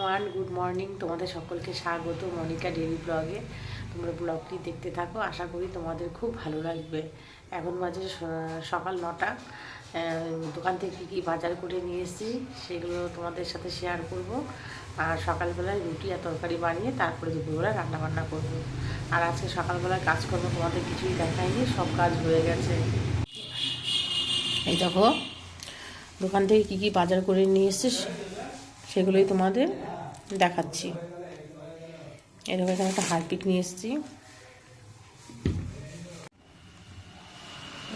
Everyone good morning তোমাদের সকলকে স্বাগত মনিকা ডেলি ব্লগে। তোমরা ব্লগটি দেখতে থাকো, আশা করি তোমাদের খুব ভালো লাগবে। এখন বাজে সকাল নটা। দোকান থেকে কী কী বাজার করে নিয়ে এসেছি সেগুলো তোমাদের সাথে শেয়ার করব। আর সকালবেলায় রুটি আর তরকারি বানিয়ে তারপরে দুপুরবেলা রান্নাবান্না করব। আর আজকে সকালবেলায় কাজকর্ম তোমাদের কিছুই দেখায়নি সব কাজ হয়ে গেছে। এই দেখো, দোকান থেকে কী কী বাজার করে নিয়ে এসেছিস? সেগুলোই তোমাদের দেখাচ্ছি। এরকম এখানে একটা হারপিক নিয়ে এসেছি।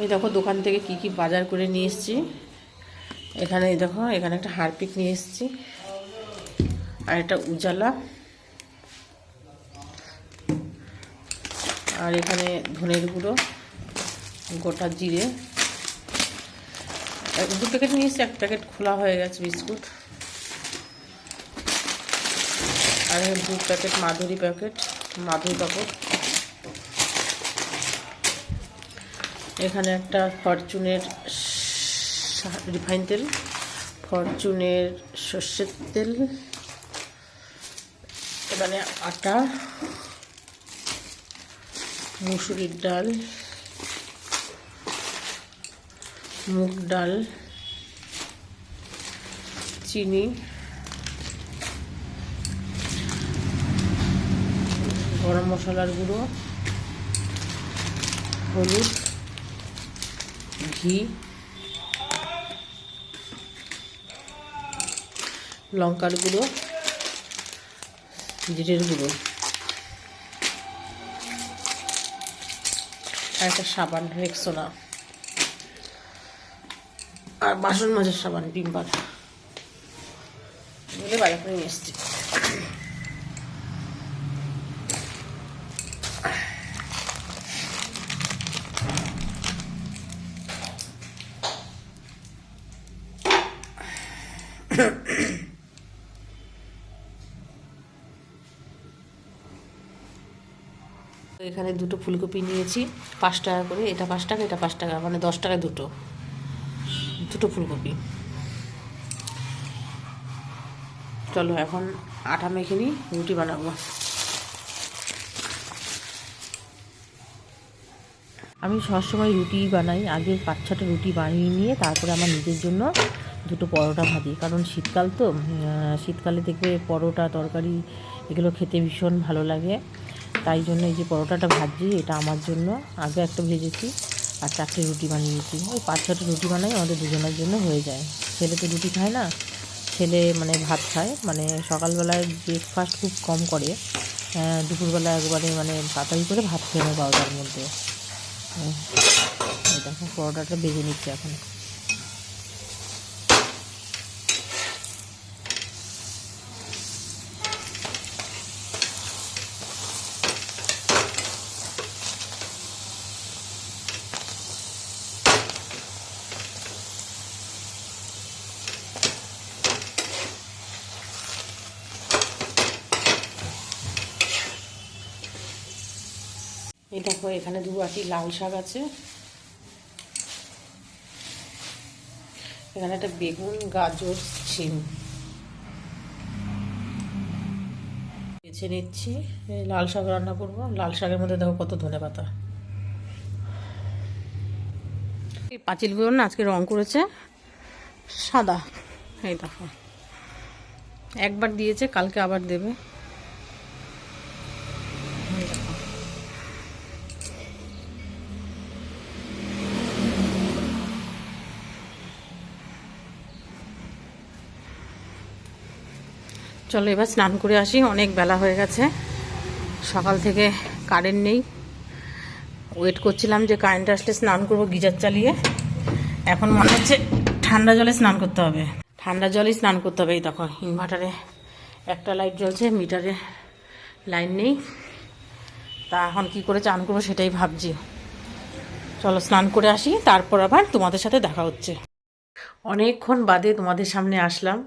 এই দেখো, দোকান থেকে কি কি বাজার করে নিয়ে এসেছি। এখানে এই দেখো, এখানে একটা হারপিক নিয়ে এসেছি। আর একটা উজালা। আর এখানে ধনের গুঁড়ো, গোটা জিরে। দু প্যাকেট নিয়ে এসেছি, এক প্যাকেট খোলা হয়ে গেছে বিস্কুট। আর এখানে দু প্যাকেট মাধুরী প্যাকেট, মাধুরী পাপড়। এখানে একটা ফরচুনের রিফাইন তেল, ফরচুনের সর্ষের তেল, এখানে আটা, মুসুরির ডাল, মুগ ডাল, চিনি। গরম মশলার গুঁড়ো, হলুদ, ঘি, লঙ্কার গুঁড়ো, জিরের গুঁড়ো, আর একটা সাবান, রেক্সোনা। আর বাসন মাজার সাবান ডিম্বার এগুলো বাড়ি করে নিয়ে এখানে দুটো ফুলকপি নিয়েছি, পাঁচ টাকা করে। এটা পাঁচ টাকা, এটা পাঁচ টাকা মানে দশ টাকায় দুটো। দুটো ফুলকপি। চলো এখন আটা মেখে নিই, রুটি বানাবো। আমি সবসময় রুটি বানাই আগে পাঁচ ছটা রুটি বানিয়ে নিয়ে তারপরে আমার নিজের জন্য দুটো পরোটা ভাজি। কারণ শীতকাল তো শীতকালে দেখবে পরোটা, তরকারি এগুলো খেতে ভীষণ ভালো লাগে। তাই জন্য এই যে পরোটাটা ভাজি, এটা আমার জন্য। আগে একটা ভেজেছি আর চারটে রুটি বানিয়েছি। ওই পাঁচ ছটা রুটি বানাই আমাদের দুজনের জন্য হয়ে যায়। ছেলে তো রুটি খায় না, ছেলে মানে ভাত খায়। মানে সকালবেলায় ব্রেকফাস্ট খুব কম করে। দুপুরবেলা একবারে মানে তাড়াতাড়ি করে ভাত খেয়ে নেয় বারোটার মধ্যে। দেখো, পরোটাটা বেজে নিচ্ছে এখন। এই দেখো, এখানে দু আটি লাল শাক আছে। এখানে একটা বেগুন, গাজর, শিম। বেছে নিচ্ছি। লাল শাক রান্না করব। লাল শাকের মধ্যে দেখো কত ধনে পাতা। এই পাঁচিলগুলো না আজকে রং করেছে সাদা। এই দেখো। একবার দিয়েছে, কালকে আবার দেবে। চলো এবার স্নান করে আসি, অনেক বেলা হয়ে গেছে। সকাল থেকে কারেন্ট নেই। ওয়েট করছিলাম যে কারেন্ট আসলে স্নান করব গিজার চালিয়ে। এখন মনে হচ্ছে ঠান্ডা জলে স্নান করতে হবে। ঠান্ডা জলেই স্নান করতে হবে, এই দেখো ইনভার্টারে একটা লাইট জ্বলছে মিটারে লাইন নেই। তা এখন কি করে চান করব সেটাই ভাবছি। চলো স্নান করে আসি, তারপর আবার তোমাদের সাথে দেখা হচ্ছে। অনেকক্ষণ বাদে তোমাদের সামনে আসলাম।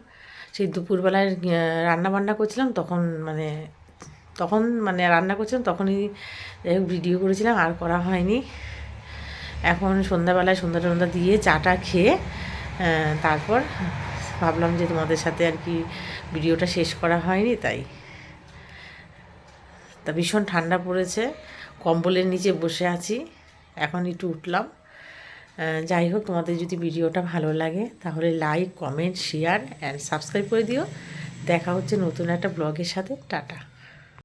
সেই দুপুরবেলায় রান্না বান্না করছিলাম, তখন মানে তখন মানে রান্না করছিলাম, তখনই ভিডিও করেছিলাম, আর করা হয়নি। এখন সন্ধ্যাবেলায় সন্ধ্যা টন্ধ্যা দিয়ে চাটা খেয়ে তারপর ভাবলাম যে তোমাদের সাথে আর কি ভিডিওটা শেষ করা হয়নি, তাই। তা ভীষণ ঠান্ডা পড়েছে, কম্বলের নিচে বসে আছি, এখন একটু উঠলাম। যাই হোক, তোমাদের যদি ভিডিওটা ভালো লাগে, তাহলে like comment share and subscribe করে দিও। দেখা হচ্ছে নতুন একটা ব্লগের সাথে। টাটা।